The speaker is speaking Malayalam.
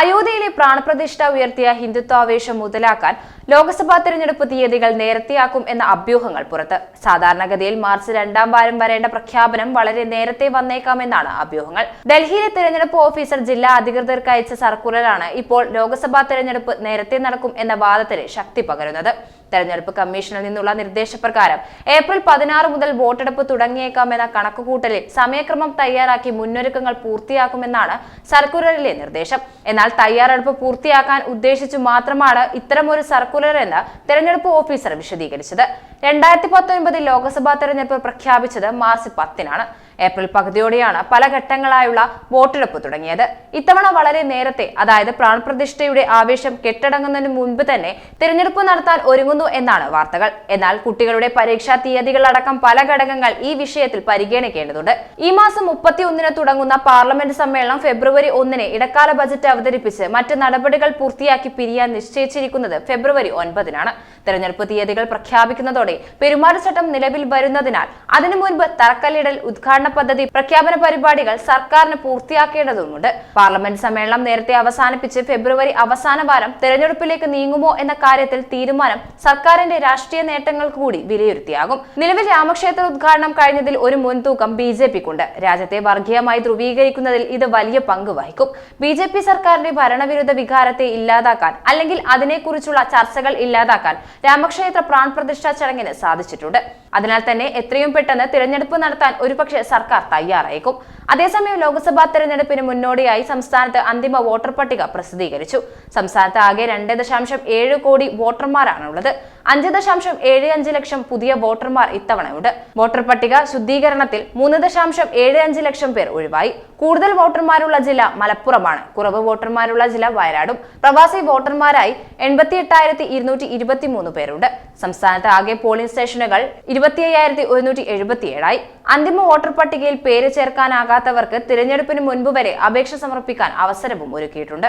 അയോധ്യയിലെ പ്രാണപ്രതിഷ്ഠ ഉയർത്തിയ ഹിന്ദുത്വാവേശം മുതലാക്കാൻ ലോക്സഭാ തെരഞ്ഞെടുപ്പ് തീയതികൾ നേരത്തെയാക്കും എന്ന അഭ്യൂഹങ്ങൾ പുറത്ത്. സാധാരണഗതിയിൽ മാർച്ച് രണ്ടാം വാരം വരേണ്ട പ്രഖ്യാപനം വളരെ നേരത്തെ വന്നേക്കാമെന്നാണ് അഭ്യൂഹങ്ങൾ. ഡൽഹിയിലെ തെരഞ്ഞെടുപ്പ് ഓഫീസർ ജില്ലാ അധികൃതർക്ക് അയച്ച സർക്കുലറാണ് ഇപ്പോൾ ലോക്സഭാ തെരഞ്ഞെടുപ്പ് നേരത്തെ നടക്കും എന്ന വാദത്തിന് ശക്തി പകരുന്നത്. തെരഞ്ഞെടുപ്പ് കമ്മീഷനിൽ നിന്നുള്ള നിർദ്ദേശപ്രകാരം ഏപ്രിൽ പതിനാറ് മുതൽ വോട്ടെടുപ്പ് തുടങ്ങിയേക്കാമെന്ന കണക്കുകൂട്ടലിൽ സമയക്രമം തയ്യാറാക്കി മുന്നൊരുക്കങ്ങൾ പൂർത്തിയാക്കുമെന്നാണ് സർക്കുലറിലെ നിർദ്ദേശം. എന്നാൽ തയ്യാറെടുപ്പ് പൂർത്തിയാക്കാൻ ഉദ്ദേശിച്ചു മാത്രമാണ് ഇത്തരമൊരു സർക്കുലർ എന്ന് തെരഞ്ഞെടുപ്പ് ഓഫീസർ വിശദീകരിച്ചത്. രണ്ടായിരത്തി പത്തൊൻപതിൽ ലോക്സഭാ തെരഞ്ഞെടുപ്പ് പ്രഖ്യാപിച്ചത് മാർച്ച് പത്തിനാണ്. ഏപ്രിൽ പകുതിയോടെയാണ് പല ഘട്ടങ്ങളായുള്ള വോട്ടെടുപ്പ് തുടങ്ങിയത്. ഇത്തവണ വളരെ നേരത്തെ അതായത് പ്രാണപ്രതിഷ്ഠയുടെ ആവേശം കെട്ടടങ്ങുന്നതിന് മുൻപ് തന്നെ തിരഞ്ഞെടുപ്പ് നടത്താൻ ഒരുങ്ങുന്നു എന്നാണ് വാർത്തകൾ. എന്നാൽ കുട്ടികളുടെ പരീക്ഷാ തീയതികളടക്കം പല ഘടകങ്ങൾ ഈ വിഷയത്തിൽ പരിഗണിക്കേണ്ടതുണ്ട്. ഈ മാസം മുപ്പത്തി ഒന്നിന് തുടങ്ങുന്ന പാർലമെന്റ് സമ്മേളനം ഫെബ്രുവരി ഒന്നിന് ഇടക്കാല ബജറ്റ് അവതരിപ്പിച്ച് മറ്റ് നടപടികൾ പൂർത്തിയാക്കി പിരിയാൻ നിശ്ചയിച്ചിരിക്കുന്നത് ഫെബ്രുവരി ഒൻപതിനാണ്. തെരഞ്ഞെടുപ്പ് തീയതികൾ പ്രഖ്യാപിക്കുന്നതോടെ പെരുമാറ്റച്ചട്ടം നിലവിൽ വരുന്നതിനാൽ അതിനു മുൻപ് തറക്കല്ലിടൽ ഉദ്ഘാടന പദ്ധതി പ്രഖ്യാപന പരിപാടികൾ സർക്കാരിന് പൂർത്തിയാക്കേണ്ടതുണ്ട് പാർലമെന്റ് സമ്മേളനം നേരത്തെ അവസാനിപ്പിച്ച് ഫെബ്രുവരി അവസാന വാരം തെരഞ്ഞെടുപ്പിലേക്ക് നീങ്ങുമോ എന്ന കാര്യത്തിൽ തീരുമാനം സർക്കാരിന്റെ രാഷ്ട്രീയ നേട്ടങ്ങൾ കൂടി വിലയിരുത്തിയാകും. നിലവിൽ രാമക്ഷേത്ര ഉദ്ഘാടനം കഴിഞ്ഞതിൽ ഒരു മുൻതൂക്കം ബി ജെ പിക്കുണ്ട്. രാജ്യത്തെ വർഗീയമായി ധ്രുവീകരിക്കുന്നതിൽ ഇത് വലിയ പങ്ക് വഹിക്കും. ബി ജെ പി സർക്കാരിന്റെ ഭരണവിരുദ്ധ വികാരത്തെ ഇല്ലാതാക്കാൻ അല്ലെങ്കിൽ അതിനെക്കുറിച്ചുള്ള ചർച്ചകൾ ഇല്ലാതാക്കാൻ രാമക്ഷേത്ര പ്രാൺ പ്രതിഷ്ഠാ ചടങ്ങിന് സാധിച്ചിട്ടുണ്ട്. അതിനാൽ തന്നെ എത്രയും പെട്ടെന്ന് തിരഞ്ഞെടുപ്പ് നടത്താൻ ഒരുപക്ഷെ സർക്കാർ തയ്യാറായേക്കും. അതേസമയം ലോക്സഭാ തെരഞ്ഞെടുപ്പിന് മുന്നോടിയായി സംസ്ഥാനത്ത് അന്തിമ വോട്ടർ പട്ടിക പ്രസിദ്ധീകരിച്ചു. സംസ്ഥാനത്ത് ആകെ രണ്ട് ദശാംശം ഏഴ് കോടി വോട്ടർമാരാണുള്ളത്. അഞ്ച് ദശാംശം ഏഴ് അഞ്ച് ലക്ഷം പുതിയ വോട്ടർമാർ ഇത്തവണയുണ്ട്. വോട്ടർ പട്ടിക ശുദ്ധീകരണത്തിൽ മൂന്ന് ദശാംശം ഏഴ് അഞ്ച് ലക്ഷം പേർ ഒഴിവായി. കൂടുതൽ വോട്ടർമാരുള്ള ജില്ല മലപ്പുറമാണ്. കുറവ് വോട്ടർമാരുള്ള ജില്ല വയനാടും. പ്രവാസി വോട്ടർമാരായി എൺപത്തി എട്ടായിരത്തി ഇരുന്നൂറ്റി ഇരുപത്തി മൂന്ന് പേരുണ്ട്. സംസ്ഥാനത്ത് ആകെ പോളിംഗ് സ്റ്റേഷനുകൾ ഇരുപത്തി അയ്യായിരത്തി ഒരുന്നൂറ്റി എഴുപത്തിയേഴായി. അന്തിമ വോട്ടർ പട്ടികയിൽ പേര് ചേർക്കാനാകാത്തവർക്ക് തിരഞ്ഞെടുപ്പിന് മുൻപ് വരെ അപേക്ഷ സമർപ്പിക്കാൻ അവസരവും ഒരുക്കിയിട്ടുണ്ട്.